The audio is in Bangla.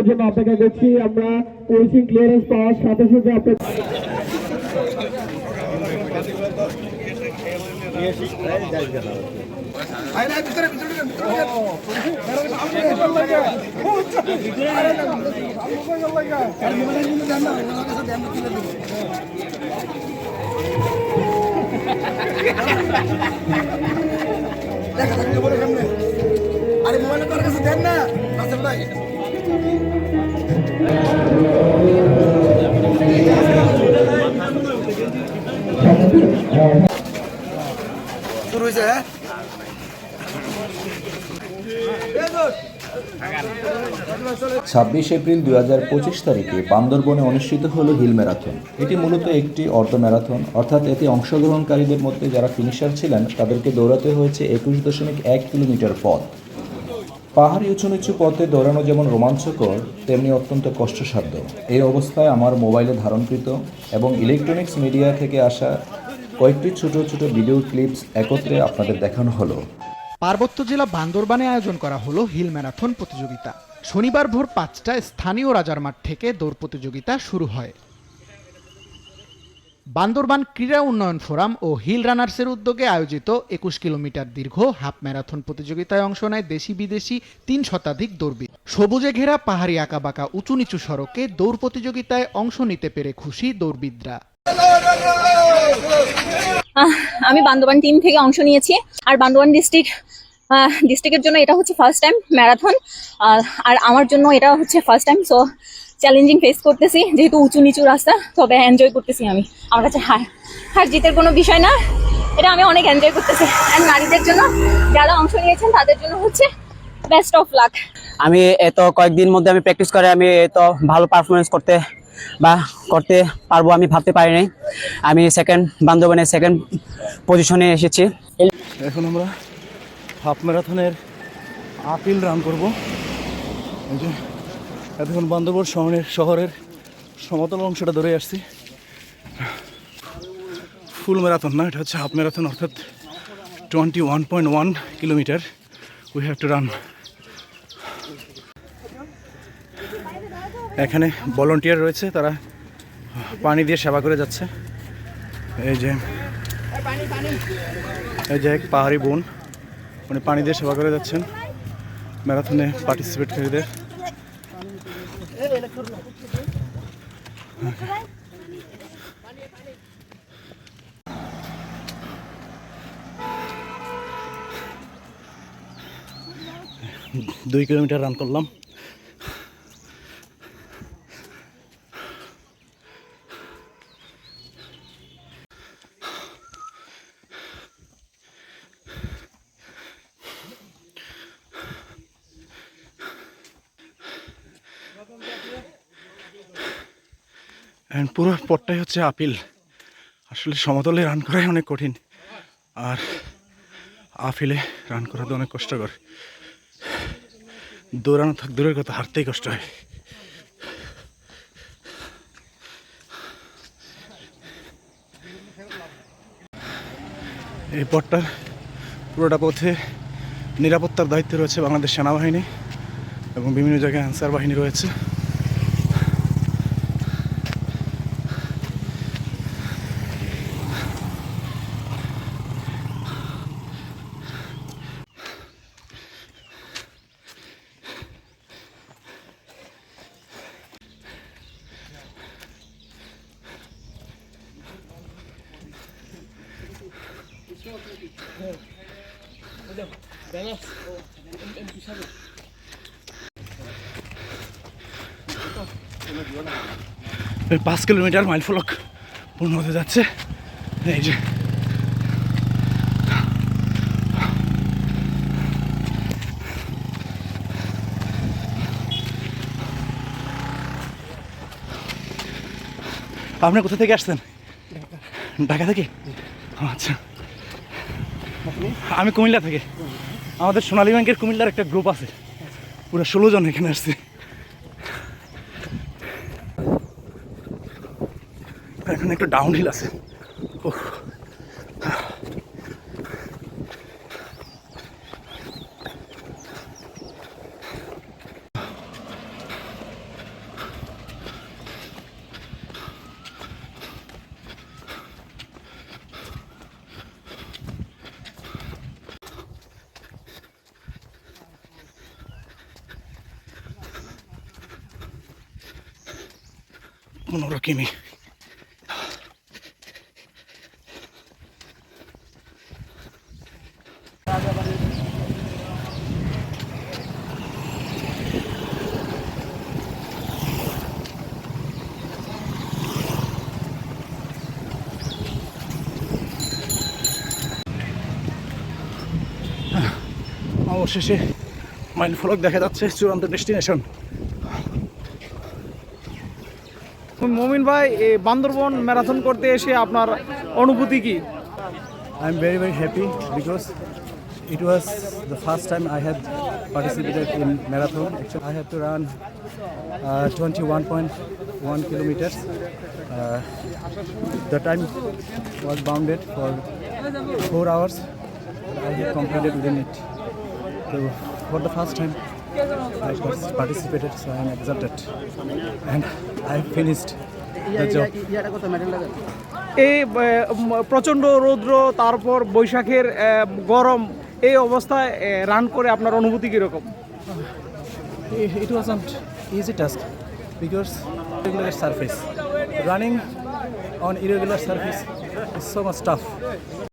এর জন্য অপেক্ষা করছি। আমরা কোচিং ক্লিয়ারেন্স পাওয়ার সাথে সাথে আপনার আরে মোবাইল তোর কাছে দেন না। আসল শুরু হয়েছে হ্যাঁ? ছাব্বিশ এপ্রিল দুই হাজার পঁচিশ তারিখে বান্দরবনে অনুষ্ঠিত হল হিল ম্যারাথন। এটি মূলত একটি অর্ধ ম্যারাথন, অর্থাৎ এতে অংশগ্রহণকারীদের মধ্যে যারা ফিনিশার ছিলেন, তাদেরকে দৌড়াতে হয়েছে একুশ দশমিক এক কিলোমিটার পথ। পাহাড়ি উঁচু নিচু পথে দৌড়ানো যেমন রোমাঞ্চকর, তেমনি অত্যন্ত কষ্টসাধ্য। এই অবস্থায় আমার মোবাইলে ধারণকৃত এবং ইলেকট্রনিক্স মিডিয়া থেকে আসা কয়েকটি ছোট ছোট ভিডিও ক্লিপস একত্রে আপনাদের দেখানো হলো। পার্বত্য জেলা বান্দরবানে আয়োজন করা হলো হিল ম্যারাথন প্রতিযোগিতা। শনিবার ভোর পাঁচটায় স্থানীয় রাজার মাঠ থেকে দৌড় প্রতিযোগিতা শুরু হয়। বান্দরবান ক্রীড়া উন্নয়ন ফোরাম ও হিল রানার্সের উদ্যোগে আয়োজিত একুশ কিলোমিটার দীর্ঘ হাফ ম্যারাথন প্রতিযোগিতায় অংশ নেয় দেশি বিদেশি তিন শতাধিক দৌড়বিদ সবুজে ঘেরা পাহাড়ি আঁকাবাঁকা উঁচু নিচু সড়কে দৌড় প্রতিযোগিতায় অংশ নিতে পেরে খুশি দৌড়বিদরা আমি বান্দরবান টিম থেকে অংশ নিয়েছি আর বান্দরবান ডিস্ট্রিক্ট ডিস্ট্রিক্টের জন্য এটা হচ্ছে ফার্স্ট টাইম ম্যারাথন আর আমার জন্য এটা হচ্ছে first time so challenging face করতেছি যেহেতু উঁচু নিচু রাস্তা তবে এনজয় করতেছি আমি। আমার কাছে হার। হার জিতের কোনো বিষয় না এটা আমি অনেক এনজয় করতেছি। আর নারীদের জন্য যারা অংশ নিয়েছেন তাদের জন্য হচ্ছে বেস্ট অফ লাক আমি এত কয়েকদিন মধ্যে আমি প্র্যাকটিস করে আমি এত ভালো পারফরমেন্স করতে বা করতে পারব আমি ভাবতে পারিনি আমি সেকেন্ড বান্ধবনের সেকেন্ড পজিশনে এসেছি। এখন আমরা হাফ ম্যারাথনের আপিল রান করব। এই যে এতক্ষণ বান্দরবন শহরের শহরের সমতল অংশটা ধরে আসছি। ফুল ম্যারাথন না, এটা হচ্ছে হাফ ম্যারাথন অর্থাৎ twenty one point one kilometre we have to run এখানে ভলেন্টিয়ার রয়েছে, তারা পানি দিয়ে সেবা করে যাচ্ছে। এই যে এই যে এক পাহাড়ি বোন, উনি পানি দিয়ে সেবা করে যাচ্ছেন। ম্যারাথনে পার্টিসিপেট পার্টিসিপেটকারীদের দুই কিলোমিটার রান করলাম। And পুরো পথটাই হচ্ছে আপিল। আসলে সমতলে রান করাই অনেক কঠিন। আর আপিলে রান করা তো অনেক কষ্টকর। দৌড়ানো থাক দূরের কথা হারতেই কষ্ট হয়। এই পথটার পুরোটা পথে নিরাপত্তার দায়িত্বে রয়েছে বাংলাদেশ সেনাবাহিনী এবং বিভিন্ন জায়গায় আনসার বাহিনী রয়েছে। পাঁচ কিলোমিটার মাইল ফলক পূর্ণ হতে যাচ্ছে। এই যে। আপনি কোথা থেকে আসছেন? ঢাকা। থেকে? আচ্ছা। আমি কুমিল্লা থেকে। আমাদের সোনালী ব্যাংকের কুমিল্লার একটা গ্রুপ আছে। পুরো ষোলো জন এখানে আসছে। এখানে একটা ডাউন হিল আছে। ওহ। পনেরো কিমি। অবশেষে মাইল ফলক দেখা যাচ্ছে চূড়ান্ত ডেস্টিনেশন। মমিন ভাই এই বান্দরবন ম্যারাথন করতে এসে আপনার অনুভূতি কি? I am very very happy because it was the first time I have participated in marathon I have to run twenty one point one kilometre the time was bounded for four hours I have completed within it তো for the time I was participated, so I am exalted, and I finished the job. এই প্রচণ্ড রৌদ্র তারপর বৈশাখের গরম এই অবস্থায় রান করে আপনার অনুভূতি কীরকম It it wasn't easy task because irregular surface. Running on irregular surface is so much tough.